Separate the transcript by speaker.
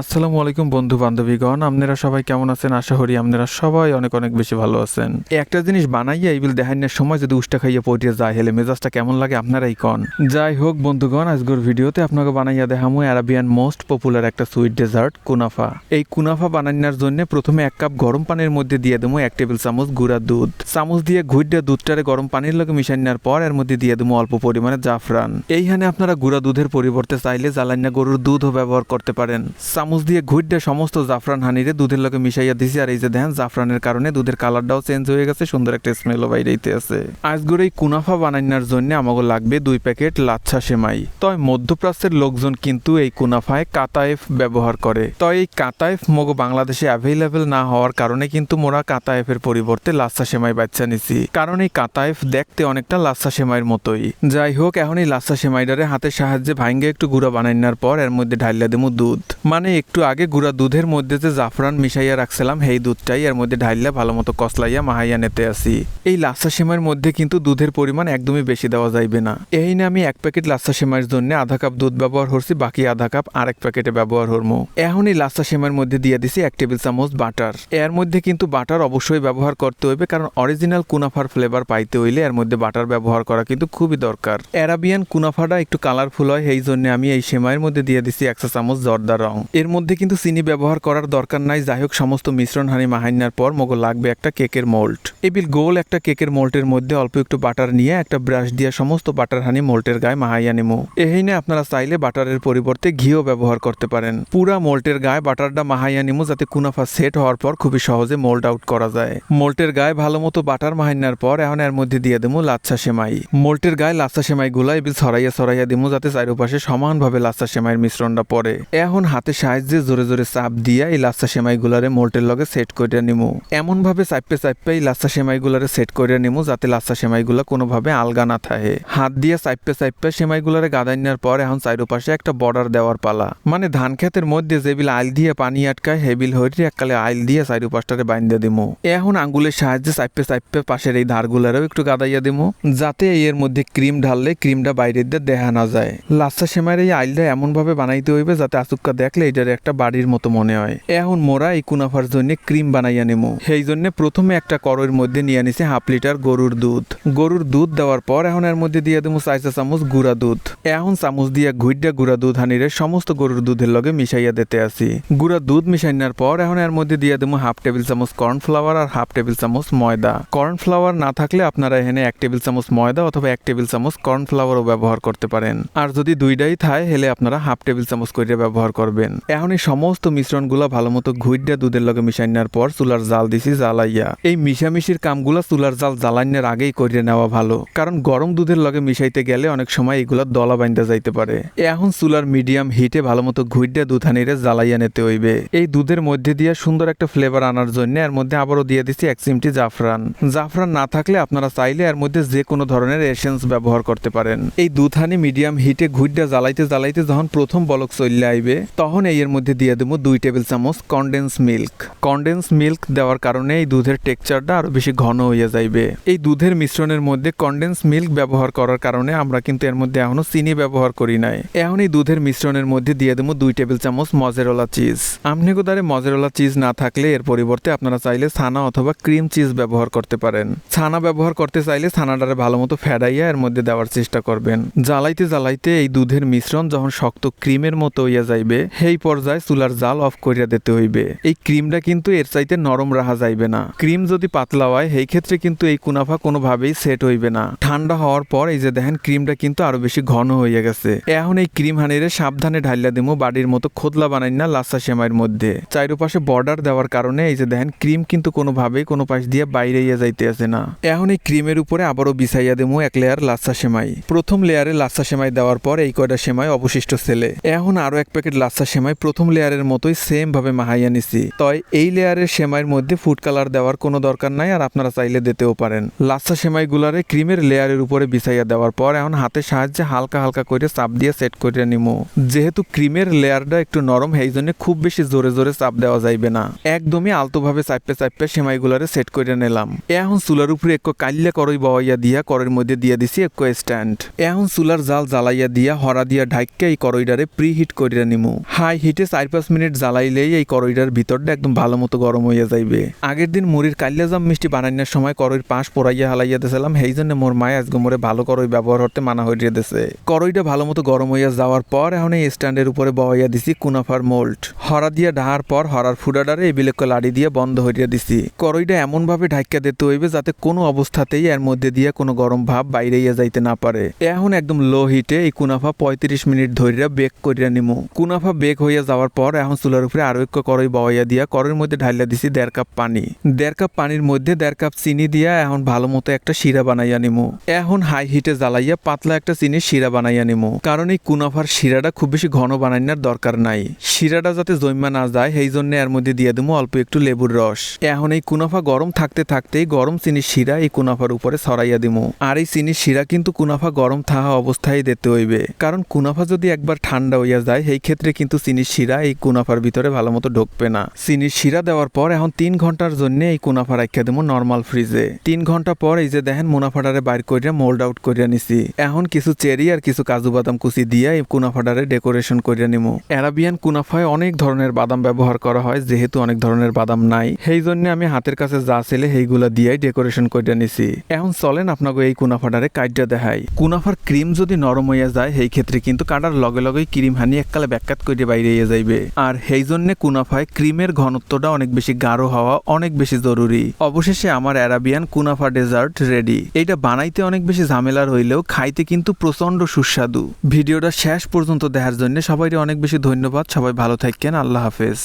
Speaker 1: আসসালামু আলাইকুম বন্ধু বান্ধবীগণ আপনারা সবাই কেমন আছেন? আশা করি আপনারা সবাই অনেক অনেক বেশি ভালো আছেন। একটা জিনিস বানাইয়া এইবিল দেখানোর সময় যদি উষ্টা খাইয়া পটিয়ে যায় হেলে মেজাজটা কেমন লাগে আপনারাই কন। যাই হোক, বন্ধুগণ, আজকের ভিডিওতে আপনাকে বানাইয়া দেখামু অ্যারাবিয়ান মোস্ট পপুলার একটা সুইট ডেজার্ট, কুনাফা। এই কুনাফা বানানোর জন্য প্রথমে এক কাপ গরম পানির মধ্যে দিয়ে দেবো এক টেবিল চামচ গুঁড়া দুধ। চামচ দিয়ে ঘুরটা দুধটারে গরম পানির লগে মিশাই নেওয়ার পর এর মধ্যে দিয়ে দেবো অল্প পরিমাণে জাফরান। এইখানে আপনারা গুঁড়া দুধের পরিবর্তে চাইলে জ্বালান্না গরুর দুধও ব্যবহার করতে পারেন। চামচ দিয়ে ঘুরটা সমস্ত জাফরান হানিরে দুধের লগে মিশাইয়া দিছি। আর এই যে দেখেন, জাফরানের কারণে দুধের কালারটাও চেঞ্জ হয়ে গেছে, সুন্দর একটা স্মেলও বাইরেইতে আছে। আজকের এই কুনাফা বানানোর জন্য আমাকে লাগবে দুই প্যাকেট লাচ্ছা সেমাই। তয় মধ্যপ্রাচ্যের লোকজন কিন্তু এই কুনাফায় কাতায়েফ ব্যবহার করে। তয় এই কাতায়েফ মগো বাংলাদেশে অ্যাভেলেবেল না হওয়ার কারণে কিন্তু মোরা কাতায়েফের পরিবর্তে লাচ্ছা সেমাই বাচ্চা নিছি। কারণ এই কাতায়েফ দেখতে অনেকটা লাচ্ছা সেমাইয়ের মতোই। যাই হোক, এখন এই লাচ্ছা সেমাইডারে হাতের সাহায্যে ভাঙ্গে একটু গুঁড়া বানাইনার পর এর মধ্যে ঢাইলা দেবো দুধ। মানে একটু আগে গুঁড়া দুধের মধ্যে যে জাফরান মিশাইয়া রাখছিলাম, সেই দুধটাই এর মধ্যে ঢাইলা ভালো মতো কসলাইয়া মাহাইয়া নেতে আসি। এই লাচ্ছা সেমাইয়ের মধ্যে কিন্তু দুধের পরিমাণ একদমই বেশি দেওয়া যাইবে না। এই না আমি এক প্যাকেট লাচ্ছা সেমাইয়ের জন্য আধা কাপ দুধ ব্যবহার করছি, বাকি আধা কাপ আরেক প্যাকেটে ব্যবহার হরমু এখন এই লাচ্ছা সেমাইয়ের মধ্যে দিয়ে দিছি এক টেবিল চামচ বাটার। এর মধ্যে কিন্তু বাটার অবশ্যই ব্যবহার করতে হইবে, কারণ অরিজিনাল কুনাফার ফ্লেভার পাইতে হইলে এর মধ্যে বাটার ব্যবহার করা কিন্তু খুবই দরকার। অ্যারাবিয়ান কুনাফাটা একটু কালারফুল হয় এই জন্য আমি এই সেমাইয়ের মধ্যে দিয়ে দিছি একশো চামচ জর্দা রং। এর মধ্যে কিন্তু চিনি ব্যবহার করার দরকার নাই। যাই হোক সমস্ত মিশ্রণ হানি মাহাইনার পর মগো লাগবে একটা কেকের মোল্ড এবিল গোল একটা কেকের মোল্টের মধ্যে অল্প একটু বাটার নিয়ে একটা ব্রাশ দিয়ে সমস্ত বাটার হানি মোল্টের গায়ে মাহাইয়া নেমো। এহিনে আপনারা চাইলে বাটারের পরিবর্তে ঘিও ব্যবহার করতে পারেন। পুরা মোল্টের গায়ে বাটারটা মাহাইয়া নিমো যাতে কুনাফা সেট হওয়ার পর খুবই সহজে মোল্ড আউট করা যায়। মোল্টের গায়ে ভালো মতো বাটার মাহাইনার পর এখন এর মধ্যে দিয়ে দেবো লাচ্ছা সেমাই। মোল্টের গায়ে লাচ্ছা সেমাই গুলা এবিল ছড়াইয়া ছড়াইয়া দিমু যাতে চারপাশে সমানভাবে লাচ্ছা সেমাইয়ের মিশ্রণটা পড়ে। এখন হাতে সাহায্যে জোরে জোরে চাপ দিয়া এই লাচ্ছা সেমাই গুলারে মোল্টের লগে সেট করে নিমু। এমন ভাবে চাপে চাপে এই লাচ্ছা সেমাই গুলারে সেট করে নিমু যাতে লাচ্ছা সেমাই গুলা কোনোভাবে আলগা না থাকে। হাত দিয়ে চাপে চাপে সেমাই গুলারে গাদাইনার পর এখন চারপাশে একটা বর্ডার দেওয়ার পালা। মানে ধান ক্ষেতের মধ্যে যেবিল আইল দিয়ে পানি আটকায় হেবিল হইরি এককালে আইল দিয়ে চারপাশটারে বাইন্দে দিমু। এখন আঙ্গুলের সাহায্যে চাপে চাপে পাশের এই ধারগুলারেও একটু গাদাইয়া দিমু, যাতে এর মধ্যে ক্রিম ঢাললে ক্রিমটা বাইরের দিয়ে দেখা না যায়। লাচ্ছা সেমাইয়ের এই আইলটা এমন ভাবে বানাইতে হইবে যাতে আসুক্কা দেখলে এটার একটা বাড়ির মতো মনে হয়। এখন মোরা এই কুনাফার জন্য ক্রিম বানাইয়া নেমু। সেই জন্য প্রথমে একটা কড়ইর মধ্যে নিয়ে নিছে হাফ লিটার গরুর দুধ। গরুর দুধ দেওয়ার পর এখন এর মধ্যে দিয়ে দেবো চাইশা চামচ গুঁড়া দুধ। এখন চামচ দিয়া ঘুইডা গুঁড়া দুধ হানিরে সমস্ত গরুর দুধের লগে মিশাইয়া দিতে আসি গুঁড়া দুধ মিশাইনার পর এখন এর মধ্যে দিয়ে দেবো হাফ টেবিল চামচ কর্নফ্লাওয়ার আর হাফ টেবিল চামচ ময়দা। কর্নফ্লাওয়ার না থাকলে আপনারা এখানে এক টেবিল চামচ ময়দা অথবা এক টেবিল চামচ কর্নফ্লাওয়ারও ব্যবহার করতে পারেন। আর যদি দুইটাই থায়, হেলে আপনারা হাফ টেবিল চামচ করে ব্যবহার করবেন। এখন এই সমস্ত মিশ্রণগুলো ভালো মতো ঘুইডা দুধের লগে মিশাইনার পর চুলার জাল দিছি জ্বালাইয়া। এই মিশামিশির কামগুলো চুলার জাল জ্বালাইনের আগেই করে নেওয়া ভালো, কারণ গরম দুধের লগে মিশাইতে গেলে অনেক সময় এগুলো দলা বাইন্দা যাইতে পারে। এখন চুলার মিডিয়াম হিটে ভালো মতো ঘুইডা দুধানিরে জ্বালাইয়া নিতে হইবে। এই দুধের মধ্যে দিয়ে সুন্দর একটা ফ্লেভার আনার জন্য এর মধ্যে আবারও দিয়ে দিছি এক চিমটি জাফরান। জাফরান না থাকলে আপনারা চাইলে এর মধ্যে যে কোনো ধরনের এসেন্স ব্যবহার করতে পারেন। এই দুধানি মিডিয়াম হিটে ঘুইডা জ্বালাইতে জ্বালাইতে যখন প্রথম বলক চললে আইবে, তখন এই এর মধ্যে দিয়ে দেবো দুই টেবিল চামচ কন্ডেন্স মিল্ক কন্ডেন্স মিল্ক দেওয়ার কারণে এই দুধের টেক্সচারটা আরও বেশি ঘন হয়ে যাইবে। এই দুধের মিশ্রণের মধ্যে কন্ডেন্স মিল্ক ব্যবহার করার কারণে আমরা কিন্তু এর মধ্যে এখনও চিনি ব্যবহার করি নাই। এখন এই দুধের মিশ্রণের মধ্যে দিয়ে দেবো দুই টেবিল চামচ মজেরোলা চিজ আপনি কোদারে মজেরোলা চিজ না থাকলে এর পরিবর্তে আপনারা চাইলে ছানা অথবা ক্রিম চিজ ব্যবহার করতে পারেন। ছানা ব্যবহার করতে চাইলে ছানাটারে ভালো মতো ফেরাইয়া এর মধ্যে দেওয়ার চেষ্টা করবেন। জ্বালাইতে জ্বালাইতে এই দুধের মিশ্রণ যখন শক্ত ক্রিমের মতো হইয়া যাইবে, সেই পর্যায়ে চুলার জাল অফ করিয়া দিতে হইবে। এই ক্রিমটা কিন্তু এর চাইতে নরম রাখা যাইবে না। ক্রিম যদি পাতলা হয়, সেই ক্ষেত্রে কিন্তু এই কুনাফা কোনোভাবেই সেট হইবে না। ঠান্ডা হওয়ার পর এই যে দেখেন, ক্রিমটা কিন্তু আরও বেশি ঘন হইয়া গেছে। এখন এই ক্রিম হানিরে সাবধানে ঢাইলা দিমু, বাড়ির মতো খোদলা বানাই না লাচ্ছা সেমাইয়ের মধ্যে। চাইরোপাশে বর্ডার দেওয়ার কারণে এই যে দেখেন, ক্রিম কিন্তু কোনোভাবেই কোনো পাশ দিয়ে বাইরে ইয়ে যাইতে আছে না। এখন এই ক্রিমের উপরে আবারও বিছাইয়া দেবো এক লেয়ার লাচ্ছা সেমাই। প্রথম লেয়ারে লাচ্ছা সেমাই দেওয়ার পর এই কয়টা সেমাই অবশিষ্ট ছেলে। এখন আরও এক প্যাকেট লাচ্ছা সেমাই প্রথম লেয়ারের মতোই সেম ভাবে মাহাইয়া নিছি। তয় এই লেয়ারের সেমাইয়ের মধ্যে ফুড কালার দেওয়ার কোনো দরকার নাই আর আপনারা চাইলে দিতেও পারেন। লাচ্ছা সেমাই গুলারে ক্রিমের লেয়ারের উপরে বিছাইয়া দেওয়ার পর এখন হাতের সাহায্যে হালকা হালকা করে চাপ দিয়ে সেট করে নিমু। যেহেতু ক্রিমের লেয়ারটা একটু নরম এই জন্য খুব বেশি জোরে জোরে চাপ দেওয়া যাইবে না। একদমই আলতোভাবে চাপে চাপে সেমাইগুলারে সেট করে নিলাম। এখন চুলার উপরে একটু কাল্লা করই বওয়াইয়া দিয়া করের মধ্যে দিয়ে দিছি একটু স্ট্যান্ড এখন চুলার জাল জ্বালাইয়া দিয়া হরা দিয়া ঢাইকা এই করইডারে প্রি হিট করিয়া নিমু। হাই হিটে চার পাঁচ মিনিট জ্বালাইলেই এই করইটার ভিতরটা একদম ভালো মতো গরম হইয়া যাইবে। আগের দিন মুড়ির কাল্যাজাম মিষ্টি বানানোর সময় করইর পাশ পোড়াইয়া হালাইয়া দিয়েছিলাম সেই জন্য মোর মায় আজকে মোরে ভালো করই ব্যবহার করতে মানা হইয়া দিছে। করইটা ভালো মতো গরম হইয়া যাওয়ার পর এখন এই স্ট্যান্ডের উপরে বহাইয়া দিছি কুনাফার মোল্ড। হরা দিয়া ঢাহার পর হরার ফুডাডারে এই বিলেক লাড়ি দিয়ে বন্ধ হইয়া দিছি। করইটা এমন ভাবে ঢাক্কা দিতে হইবে যাতে কোনো অবস্থাতেই এর মধ্যে দিয়ে কোনো গরম ভাব বাইরে যাইতে না পারে। এখন একদম লো হিটে এই কুনাফা পঁয়ত্রিশ মিনিট ধরিয়া বেক করিয়া নিমু। কুনাফা বেক হইয়া যাওয়ার পর এখন চুলার উপরে আরও এক করই বহাইয়া দিয়া করের মধ্যে ঢালিয়া দিছি দেড় কাপ পানি। দেড় কাপ পানির মধ্যে দেড় কাপ চিনি দিয়া এখন ভালো মতো একটা শিরা বানাইয়া নিমু। এখন হাই হিটে জ্বালাইয়া পাতলা একটা চিনির শিরা বানাইয়া নিমু। কারণ এই কুনাফার শিরাটা খুব বেশি ঘন বানাইনার দরকার নাই। শিরাটা যাতে জৈমা না যায়, সেই জন্য এর মধ্যে দিয়ে দেবো অল্প একটু লেবুর রস। এখন এই কুনাফা গরম থাকতে থাকতেই গরম চিনির শিরা এই কুনাফার উপরে ছড়াইয়া দিমু। আর এই চিনির শিরা কিন্তু কুনাফা গরম থাকা অবস্থায় দিতে হইবে। কারণ কুনাফা যদি একবার ঠান্ডা হইয়া যায়, সেই ক্ষেত্রে কিন্তু চিনির শিরা এই কুনাফার ভিতরে ভালো মতো ঢুকবে না। চিনির শিরা দেওয়ার পর এখন তিন ঘণ্টার জন্য এই কুনাফা রাখিয়া দেবো নর্মাল ফ্রিজে তিন ঘণ্টা পর এই যে দেখেন মুনাফাটারে বাইর করিয়া মোল্ড আউট করিয়া নিছি। এখন কিছু চেরি আর কিছু কাজু বাদাম কুচি দিয়া এই কুনাফাটারে ডেকোরেশন করিয়া নিমু। অ্যারাবিয়ান কুনাফায় অনেক ধরনের বাদাম ব্যবহার করা হয়, যেহেতু অনেক ধরনের বাদাম নাই। সেই জন্য আমি হাতের কাছে যা ছেলে সেইগুলা দিয়াই ডেকোরেশন করিয়া নিছি। এখন চলেন আপনাকে এই কুনাফাটারে কাইটা দেখাই। কুনাফার ক্রিম যদি নরম হইয়া যায়, সেই ক্ষেত্রে কিন্তু কাটার লগে লগেই ক্রিম হানি এককালে ব্যাকাত করে বাইরে হইয়া যাইবে। আর সেই জন্য কুনাফায় ক্রিমের ঘনত্বটা অনেক বেশি গাঢ় হওয়া অনেক বেশি জরুরি। অবশেষে আমার অ্যারাবিয়ান কুনাফা ডেজার্ট রেডি। এটা বানাইতে অনেক বেশি ঝামেলার হইলেও খাইতে কিন্তু প্রচণ্ড সুস্বাদু। ভিডিওটা শেষ পর্যন্ত দেখার জন্য সবাইকে অনেক বেশি ধন্যবাদ। সবাই ভালো থাকেন আল্লাহ হাফেজ।